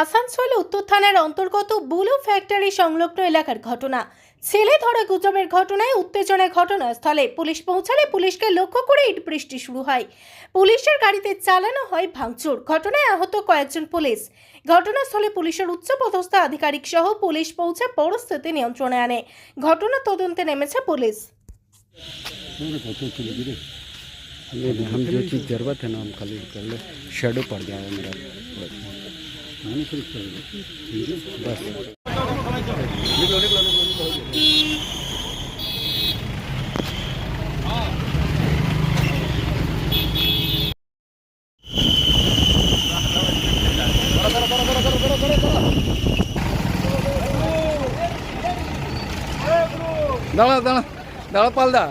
আসানসোল উত্তর থানার অন্তর্গত বুলু ফ্যাক্টরি সংলগ্ন এলাকার ঘটনা ছেলে ধরা গুজবের ঘটনায় উত্তেজনার ঘটনাস্থলে পুলিশ পৌঁছালে পুলিশকে লক্ষ্য করে ইট বৃষ্টি শুরু হয় পুলিশের গাড়িতে চালানো হয় ভাঙচুর ঘটনায় আহত কয়েকজন পুলিশ ঘটনাস্থলে পুলিশের উচ্চপদস্থ আধিকারিক সহ পুলিশ পৌঁছে পরিস্থিতি নিয়ন্ত্রণে আনে ঘটনা তদন্তে নেমেছে পুলিশ ये हम जो चीज़ ज़रूरत है ना हम खाली कर ले शेडो पड़ गया है मेरा बस দাঁড়া দাঁড়া দাঁড়া পালদা।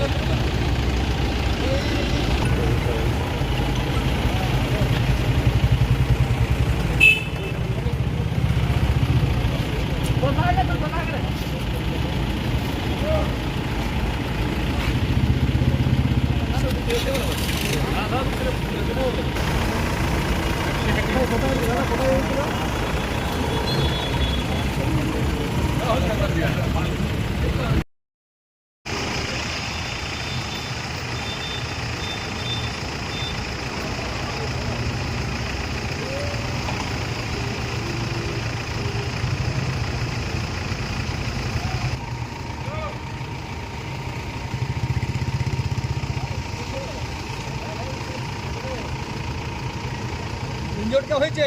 Thank you. হয়েছে।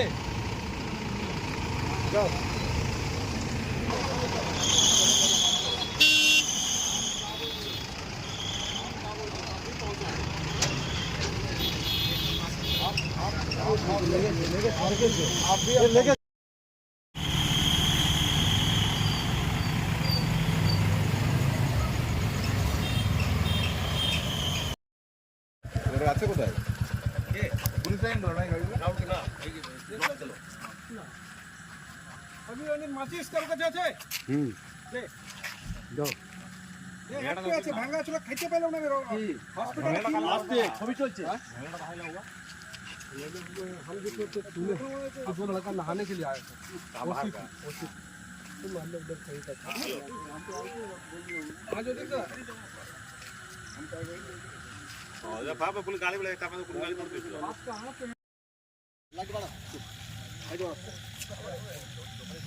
এটা আছে কোথায়? পুলিশ লাইন বলো না গাড়ি আমি অনেক মাছিস কার কাছে আছে হুম যাও এ, একটু আছে ভাঙা ছিল খাইতে পেলাম না বেরো হসপিটালে কি আসছে ছবি চলছে हम लड़का नहाने के लिए आया था तुम हम लोग उधर सही था आज देख பாப்பா புள்ளி காலை விளையா தப்பாத புள்ளி காலை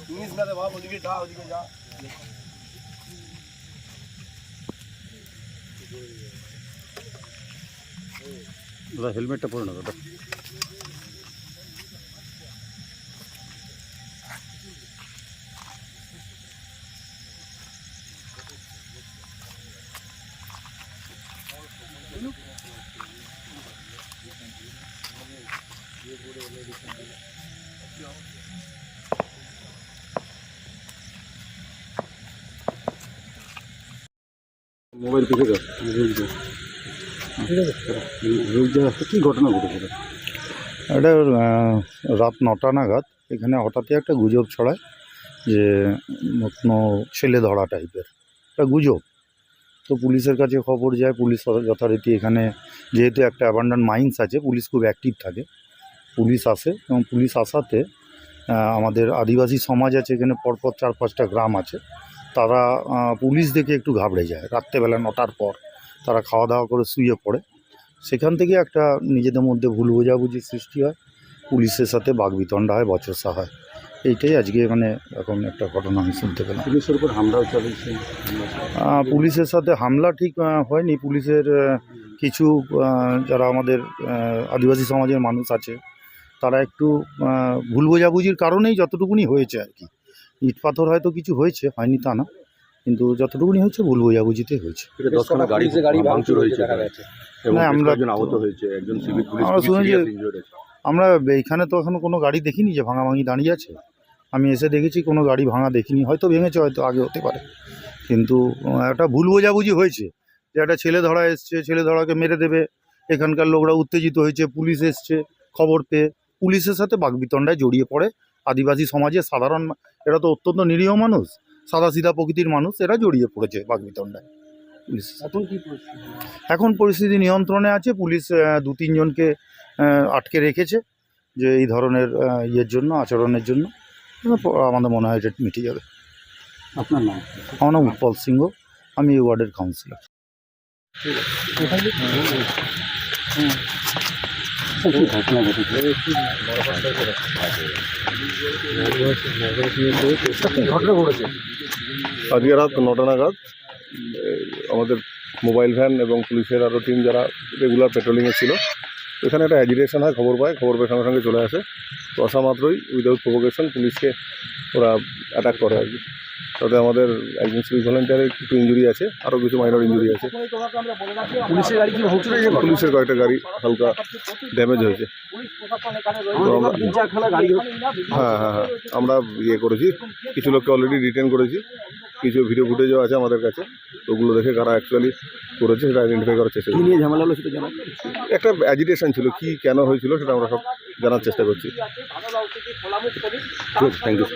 इंग्लिश में वहाँ बोलिए जा बोलिए जा हेलमेट पूर्ण মোবাইল ঘটনা এটা রাত নটা নাগাদ এখানে হঠাৎই একটা গুজব ছড়ায় যে কোনো ছেলে ধরা টাইপের। একটা গুজব। তো পুলিশের কাছে খবর যায়, পুলিশ যথারীতি এখানে যেহেতু একটা অ্যাবান্ডান মাইন্স আছে, পুলিশ খুব অ্যাক্টিভ থাকে। পুলিশ আসে এবং পুলিশ আসাতে আমাদের আদিবাসী সমাজ আছে, এখানে পরপর চার পাঁচটা গ্রাম আছে। তারা পুলিশ দেখে একটু ঘাবড়ে যায়। রাত্রেবেলা নটার পর তারা খাওয়া দাওয়া করে শুয়ে পড়ে। সেখান থেকে একটা নিজেদের মধ্যে ভুল বোঝাবুঝির সৃষ্টি হয়। পুলিশের সাথে বাগবিতণ্ডা হয় বচসা হয়। এইটাই আজকে মানে এখন একটা ঘটনা আমি শুনতে পেলাম। পুলিশের উপর হামলাও চালিয়েছে পুলিশের সাথে হামলা ঠিক হয়নি। পুলিশের কিছু যারা আমাদের আদিবাসী সমাজের মানুষ আছে তারা একটু ভুল বোঝাবুঝির কারণেই যতটুকুনি হয়েছে আর কি। ইট পাথর হয়তো কিছু হয়েছে হয়নি তা না। কিন্তু যতটুকুনি হয়েছে ভুল বোঝাবুঝিতে হয়েছে। দশখানা গাড়ি গাড়ি ভাঙচুর হয়েছে এবং আমরা- কয়েকজন আহত হয়েছে একজন সিভিল পুলিশ আমরা শুনেছি-। আমরা এখানে তো এখনও কোনো গাড়ি দেখিনি যে ভাঙাভাঙি দাঁড়িয়ে আছে। আমি এসে দেখেছি কোনো গাড়ি ভাঙা দেখিনি হয়তো ভেঙেছে হয়তো আগে হতে পারে। কিন্তু একটা ভুল বোঝাবুঝি হয়েছে যে একটা ছেলে ধরা এসছে ছেলে ধরাকে মেরে দেবে। এখানকার লোকরা উত্তেজিত হয়েছে পুলিশ এসছে খবর পেয়ে। পুলিশের সাথে বাগবিতণ্ডায় জড়িয়ে পড়ে। আদিবাসী সমাজে সাধারণ এরা তো অত্যন্ত নিরীহ মানুষ সাদা সিধা প্রকৃতির মানুষ এরা জড়িয়ে পড়েছে বাগবিতণ্ডায়। পুলিশ এখন কি পরিস্থিতি? এখন পরিস্থিতি নিয়ন্ত্রণে আছে পুলিশ দু তিনজনকে আটকে রেখেছে যে এই ধরনের ইয়ের জন্য আচরণের জন্য। আমাদের মনে হয় এটা মিটে যাবে। আপনার নাম? আমার নাম উৎপল সিংহ আমি এই ওয়ার্ডের কাউন্সিলর। কি ঘটনা আজকে রাত নটা নাগাদ আমাদের মোবাইল ভ্যান এবং পুলিশের আরও টিম যারা রেগুলার পেট্রোলিংয়ে ছিল এখানে একটা অ্যাজিটেশন হয় খবর পায় খবর পেয়ে সঙ্গে সঙ্গে চলে আসে। তো আসা মাত্রই উইদাউট প্রভোকেশন পুলিশকে ওরা অ্যাটাক করে আর কি। তাতে আমাদের একজন সিভিক ভলেন্টিয়ারের একটু ইঞ্জুরি আছে আরও কিছু মাইনর ইঞ্জুরি আছে। পুলিশের গাড়ি কি পুলিশের কয়েকটা গাড়ি হালকা ড্যামেজ হয়েছে। হ্যাঁ হ্যাঁ হ্যাঁ। আমরা ইয়ে করেছি কিছু লোককে অলরেডি রিটেন করেছি। কিছু ভিডিও ফুটেজও আছে আমাদের কাছে ওগুলো দেখে কারা অ্যাকচুয়ালি করেছে সেটা আইডেন্টিফাই করার চেষ্টা নিয়ে ঝামেলা হলো সেটা জানা একটা অ্যাজিটেশন ছিল কি কেন হয়েছিল সেটা আমরা সব জানার চেষ্টা করছি। Thank you